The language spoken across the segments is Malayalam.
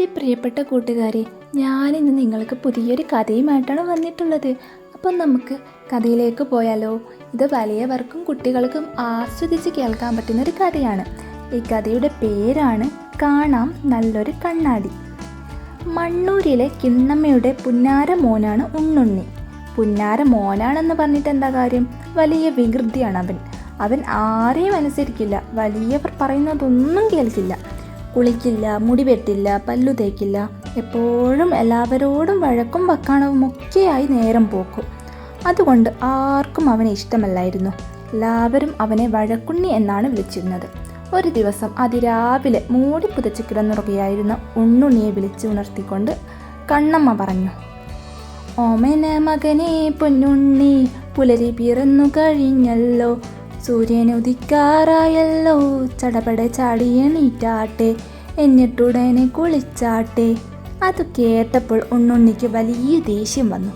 എന്റെ പ്രിയപ്പെട്ട കൂട്ടുകാരെ ഞാനിന്ന് നിങ്ങൾക്ക് പുതിയൊരു കഥയുമായിട്ടാണ് വന്നിട്ടുള്ളത്. അപ്പം നമുക്ക് കഥയിലേക്ക് പോയാലോ? ഇത് വലിയവർക്കും കുട്ടികൾക്കും ആസ്വദിച്ച് കേൾക്കാൻ പറ്റുന്ന ഒരു കഥയാണ്. ഈ കഥയുടെ പേരാണ് കാണാം നല്ലൊരു കണ്ണാടി മണ്ണൂരിലെ കിണ്ണമ്മയുടെ പുന്നാര മോനാണ് ഉണ്ണുണ്ണി. പുന്നാര മോനാണെന്ന് പറഞ്ഞിട്ട് എന്താ കാര്യം? വലിയ വികൃതിയാണ് അവൻ. അവൻ ആരെയും അനുസരിക്കില്ല. വലിയവർ പറയുന്നതൊന്നും കേൾക്കില്ല. കുളിക്കില്ല മുടി വെട്ടില്ല പല്ലു തേക്കില്ല. എപ്പോഴും എല്ലാവരോടും വഴക്കും വക്കാണവും ഒക്കെയായി നേരം പോക്കും. അതുകൊണ്ട് ആർക്കും അവനെ ഇഷ്ടമല്ലായിരുന്നു. എല്ലാവരും അവനെ വഴക്കുണ്ണി എന്നാണ് വിളിച്ചിരുന്നത്. ഒരു ദിവസം അതിരാവിലെ മൂടി പുതച്ച് കിടന്നുറുകയായിരുന്ന ഉണ്ണുണ്ണിയെ വിളിച്ചു ഉണർത്തിക്കൊണ്ട് കണ്ണമ്മ പറഞ്ഞു ഓമന മകനെ പൊന്നുണ്ണി പുലരി പിറന്നു കഴിഞ്ഞല്ലോ. സൂര്യൻ ഉദിക്കാറായല്ലോ. ചടപട ചാടിയണീറ്റാട്ടെ എന്നിട്ടുടനെ കുളിച്ചാട്ടെ. അത് കേട്ടപ്പോൾ ഉണ്ണുണ്ണിക്ക് വലിയ ദേഷ്യം വന്നു.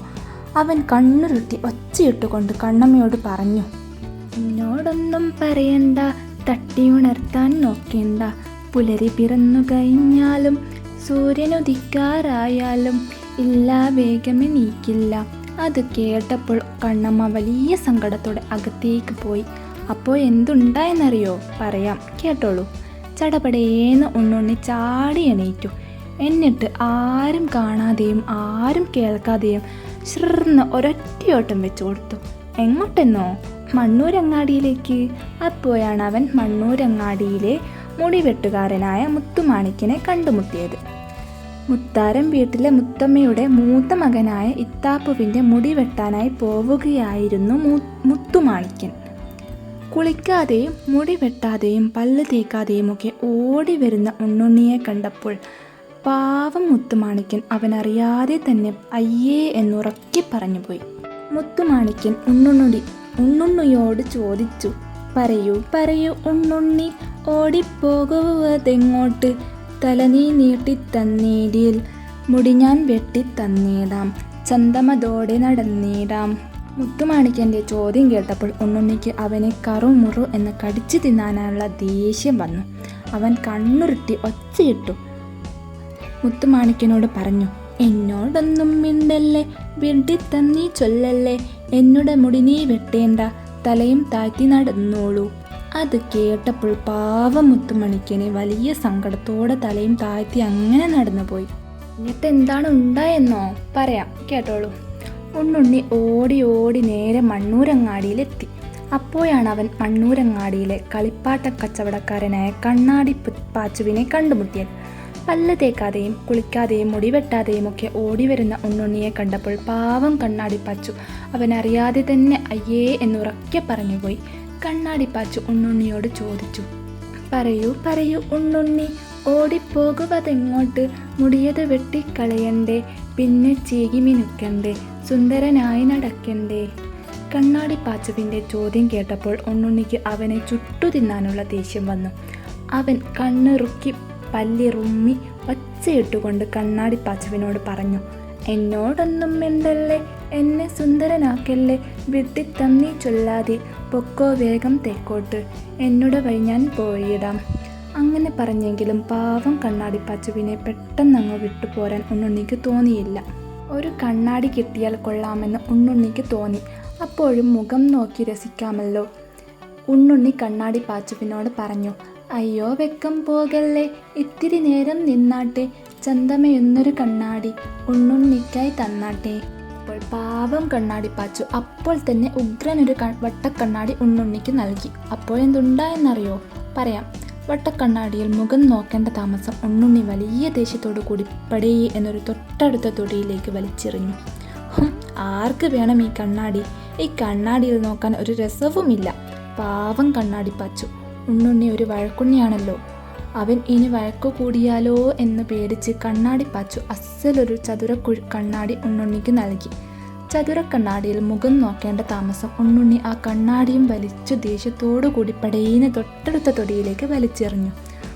അവൻ കണ്ണുരുട്ടി ഒച്ചയിട്ടുകൊണ്ട് കണ്ണമ്മയോട് പറഞ്ഞു എന്നോടൊന്നും പറയണ്ട. തട്ടി ഉണർത്താൻ നോക്കേണ്ട. പുലരി പിറന്നു കഴിഞ്ഞാലും സൂര്യനുദിക്കാറായാലും വേഗമേ നീക്കില്ല അത് കേട്ടപ്പോൾ കണ്ണമ്മ വലിയ സങ്കടത്തോടെ അകത്തേക്ക് പോയി. അപ്പോൾ എന്തുണ്ടായെന്നറിയോ? പറയാം. കേട്ടോളൂ. ചടപടേന്ന് ഒന്നുണ്ണി ചാടി എണീറ്റു. എന്നിട്ട് ആരും കാണാതെയും ആരും കേൾക്കാതെയും ശ്രന്ന് ഒരൊറ്റയോട്ടം വെച്ചു കൊടുത്തു. എങ്ങോട്ടെന്നോ? മണ്ണൂരങ്ങാടിയിലേക്ക്. അപ്പോഴാണ് അവൻ മണ്ണൂരങ്ങാടിയിലെ മുടിവെട്ടുകാരനായ മുത്തുമാണിക്കിനെ കണ്ടുമുട്ടിയത്. മുത്താരം വീട്ടിലെ മുത്തമ്മയുടെ മൂത്ത മകനായ ഇത്താപ്പുവിന്റെ മുടി വെട്ടാനായി പോവുകയായിരുന്നു മുത്തുമാണിക്കൻ. കുളിക്കാതെയും മുടി വെട്ടാതെയും പല്ല് തേക്കാതെയും ഒക്കെ ഓടി വരുന്ന ഉണ്ണുണ്ണിയെ കണ്ടപ്പോൾ പാവം മുത്തുമാണിക്കൻ അവനറിയാതെ തന്നെ അയ്യേ എന്നുറക്കി പറഞ്ഞുപോയി. മുത്തുമാണിക്കൻ ഉണ്ണുണ്ണുടി ഉണ്ണുണ്ണിയോട് ചോദിച്ചു പറയൂ പറയൂ ഉണ്ണുണ്ണി ഓടിപ്പോകുവതെങ്ങോട്ട്? തലനീ നീട്ടി നീട്ടിത്തന്നീടിൽ മുടി ഞാൻ വെട്ടിത്തന്നീടാം ചന്തമതോടെ നടന്നീടാം. മുത്തുമാണിക്കന്റെ ചോദ്യം കേട്ടപ്പോൾ ഉണ്ണുണ്ണിക്ക് അവനെ കറു മുറു എന്ന് കടിച്ചു തിന്നാനുള്ള ദേഷ്യം വന്നു. അവൻ കണ്ണുരുട്ടി ഒച്ചയിട്ടു. മുത്തുമാണിക്കനോട് പറഞ്ഞു എന്നോടൊന്നും മിണ്ടല്ലേ? വെട്ടിത്തന്നീ ചൊല്ലല്ലേ? എന്നുടെ മുടി നീ വെട്ടേണ്ട. തലയും താഴ്ത്തി നടന്നോളൂ. അത് കേട്ടപ്പോൾ പാവം മുത്തുമണിക്കനെ വലിയ സങ്കടത്തോടെ തലയും താഴ്ത്തി അങ്ങനെ നടന്നുപോയി. എന്നിട്ട് എന്താണ് ഉണ്ടായെന്നോ? പറയാം. കേട്ടോളൂ. ഉണ്ണുണ്ണി ഓടി ഓടി നേരെ മണ്ണൂരങ്ങാടിയിലെത്തി. അപ്പോഴാണ് അവൻ മണ്ണൂരങ്ങാടിയിലെ കളിപ്പാട്ട കച്ചവടക്കാരനായ കണ്ണാടി പാച്ചുവിനെ കണ്ടുമുട്ടിയത്. പല്ല് തേക്കാതെയും കുളിക്കാതെയും മുടിവെട്ടാതെയും ഒക്കെ ഓടി വരുന്ന ഉണ്ണുണ്ണിയെ കണ്ടപ്പോൾ പാവം കണ്ണാടി പാച്ചു അവൻ അറിയാതെ തന്നെ അയ്യേ എന്നുറക്കെ പറഞ്ഞുപോയി. കണ്ണാടി പാച്ചു ഉണ്ണുണ്ണിയോട് ചോദിച്ചു പറയൂ പറയൂ ഉണ്ണുണ്ണി ഓടിപ്പോകുവതെങ്ങോട്ട്? മുടിയത് വെട്ടിക്കളയണ്ടേ? പിന്നെ ചീകി മിനുക്കണ്ടേ? സുന്ദരനായി നടക്കണ്ടേ? കണ്ണാടി പാച്ചവിന്റെ ചോദ്യം കേട്ടപ്പോൾ ഉണ്ണുണ്ണിക്ക് അവനെ ചുട്ടു തിന്നാനുള്ള ദേഷ്യം വന്നു. അവൻ കണ്ണിറുക്കി പല്ലിറുമ്മി ഒച്ചയിട്ടുകൊണ്ട് കണ്ണാടി പാച്ചവിനോട് പറഞ്ഞു എന്നോടൊന്നും മിണ്ടല്ലേ? എന്നെ സുന്ദരനാക്കല്ലേ? വിട്ടിത്തമ്മി ചൊല്ലാതെ പൊക്കോ വേഗം തെക്കോട്ട്. എന്നുടെ വഴി ഞാൻ പോയിടാം. അങ്ങനെ പറഞ്ഞെങ്കിലും പാവം കണ്ണാടി പാച്ചുവിനെ പെട്ടെന്നങ്ങ് വിട്ടുപോരാൻ ഉണ്ണുണ്ണിക്ക് തോന്നിയില്ല. ഒരു കണ്ണാടി കിട്ടിയാൽ കൊള്ളാമെന്ന് ഉണ്ണുണ്ണിക്ക് തോന്നി. അപ്പോഴും മുഖം നോക്കി രസിക്കാമല്ലോ. ഉണ്ണുണ്ണി കണ്ണാടി പാച്ചുവിനോട് പറഞ്ഞു അയ്യോ വെക്കം പോകല്ലേ? ഇത്തിരി നേരം നിന്നാട്ടെ. ചന്തമയെന്നൊരു കണ്ണാടി ഉണ്ണുണ്ണിക്കായി തന്നാട്ടെ. അപ്പോൾ പാവം കണ്ണാടി പാച്ചു അപ്പോൾ തന്നെ ഉഗ്രനൊരു വട്ടക്കണ്ണാടി ഉണ്ണുണ്ണിക്ക് നൽകി. അപ്പോഴെന്തുണ്ടായെന്നറിയോ പറയാം. വട്ടക്കണ്ണാടിയിൽ മുഖം നോക്കേണ്ട താമസം ഉണ്ണുണ്ണി വലിയ ദേഷ്യത്തോടു കൂടി പടേ എന്നൊരു തൊട്ടടുത്ത തൊടിയിലേക്ക് വലിച്ചെറിഞ്ഞു. ആർക്ക് വേണം ഈ കണ്ണാടി? ഈ കണ്ണാടിയിൽ നോക്കാൻ ഒരു രസവുമില്ല. പാവം കണ്ണാടി പച്ചു. ഉണ്ണുണ്ണി ഒരു വഴക്കുണ്ണിയാണല്ലോ. അവൻ ഇനി വഴക്കു കൂടിയാലോ എന്ന് പേടിച്ച് കണ്ണാടി പാച്ചു. അസലൊരു ചതുര കണ്ണാടി ഉണ്ണുണ്ണിക്ക് നൽകി. ചതുര കണ്ണാടിയിൽ മുഖം നോക്കേണ്ട താമസം ഉണ്ണുണ്ണി ആ കണ്ണാടിയും വലിച്ചു ദേഷ്യത്തോടു കൂടി പടയുന്ന തൊട്ടടുത്ത തൊടിയിലേക്ക് വലിച്ചെറിഞ്ഞു.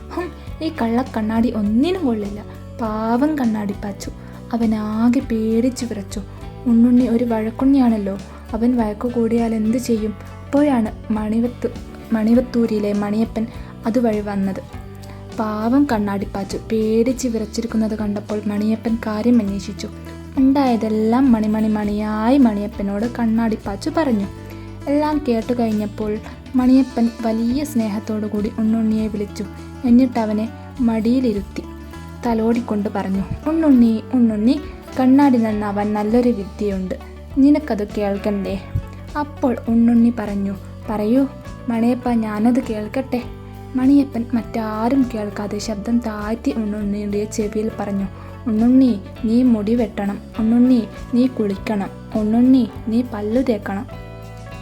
ഹും ഈ കള്ളക്കണ്ണാടി ഒന്നിനും കൊള്ളില്ല. പാവം കണ്ണാടി പാച്ചു. അവനാകെ പേടിച്ചു വിറച്ചു. ഉണ്ണുണ്ണി ഒരു വഴക്കുണ്ണിയാണല്ലോ. അവൻ വഴക്കു കൂടിയാൽ എന്ത് ചെയ്യും? അപ്പോഴാണ് മണിവത്തു മണിവത്തൂരിയിലെ മണിയപ്പൻ അതുവഴി വന്നത്. പാവം കണ്ണാടിപ്പാച്ചു പേടിച്ച് വിറച്ചിരിക്കുന്നത് കണ്ടപ്പോൾ മണിയപ്പൻ കാര്യം അന്വേഷിച്ചു ഉണ്ടായതെല്ലാം മണിമണി മണിയായി മണിയപ്പനോട് കണ്ണാടിപ്പാച്ചു പറഞ്ഞു. എല്ലാം കേട്ടു കഴിഞ്ഞപ്പോൾ മണിയപ്പൻ വലിയ സ്നേഹത്തോടു കൂടി ഉണ്ണുണ്ണിയെ വിളിച്ചു. എന്നിട്ട് അവനെ മടിയിലിരുത്തി തലോടിക്കൊണ്ട് പറഞ്ഞു ഉണ്ണുണ്ണി ഉണ്ണുണ്ണി കണ്ണാടി നന്നാവാൻ നല്ലൊരു വിദ്യയുണ്ട്. നിനക്കത് കേൾക്കണ്ടേ? അപ്പോൾ ഉണ്ണുണ്ണി പറഞ്ഞു പറയൂ മണിയപ്പ ഞാനത് കേൾക്കട്ടെ? മണിയപ്പൻ മറ്റാരും കേൾക്കാതെ ശബ്ദം താഴ്ത്തി ഉണ്ണുണ്ണിയുടെ ചെവിയിൽ പറഞ്ഞു ഉണ്ണുണ്ണി നീ മുടി വെട്ടണം. ഉണ്ണുണ്ണി നീ കുളിക്കണം. ഉണ്ണുണ്ണി നീ പല്ലു തേക്കണം.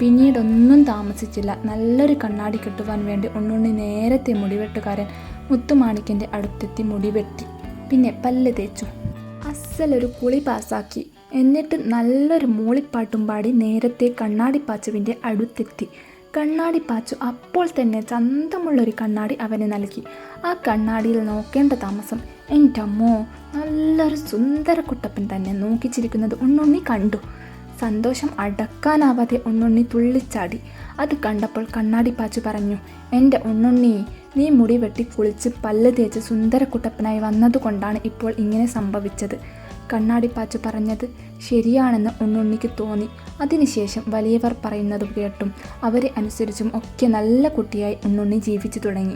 പിന്നീടൊന്നും താമസിച്ചില്ല. നല്ലൊരു കണ്ണാടി കിട്ടുവാൻ വേണ്ടി ഉണ്ണുണ്ണി നേരത്തെ മുടിവെട്ടുകാരൻ മുത്തുമാണിക്കന്റെ അടുത്തെത്തി മുടി വെട്ടി പിന്നെ പല്ല് തേച്ചു. അസലൊരു കുളി പാസാക്കി. എന്നിട്ട് നല്ലൊരു മൂളിപ്പാട്ടും പാടി നേരത്തെ കണ്ണാടിപ്പാച്ചുവിന്റെ അടുത്തെത്തി. കണ്ണാടിപ്പാച്ചു അപ്പോൾ തന്നെ ചന്തമുള്ളൊരു കണ്ണാടി അവന് നൽകി. ആ കണ്ണാടിയിൽ നോക്കേണ്ട താമസം എന്റെ അമ്മോ നല്ലൊരു സുന്ദര കുട്ടപ്പൻ തന്നെ നോക്കിച്ചിരിക്കുന്നത് ഉണ്ണുണ്ണി കണ്ടു. സന്തോഷം അടക്കാനാവാതെ ഉണ്ണുണ്ണി തുള്ളിച്ചാടി. അത് കണ്ടപ്പോൾ കണ്ണാടി പാച്ചു പറഞ്ഞു എന്റെ ഉണ്ണുണ്ണി നീ മുടി വെട്ടി കുളിച്ച് പല്ല് തേച്ച് സുന്ദര കുട്ടപ്പനായി വന്നതുകൊണ്ടാണ് ഇപ്പോൾ ഇങ്ങനെ സംഭവിച്ചത്. കണ്ണാടി പാച്ചു പറഞ്ഞത് ശരിയാണെന്ന് ഉണ്ണുണ്ണിക്ക് തോന്നി. അതിനുശേഷം വലിയവർ പറയുന്നത് കേട്ടും അവരെ അനുസരിച്ചും ഒക്കെ നല്ല കുട്ടിയായി ഉണ്ണുണ്ണി ജീവിച്ചു തുടങ്ങി.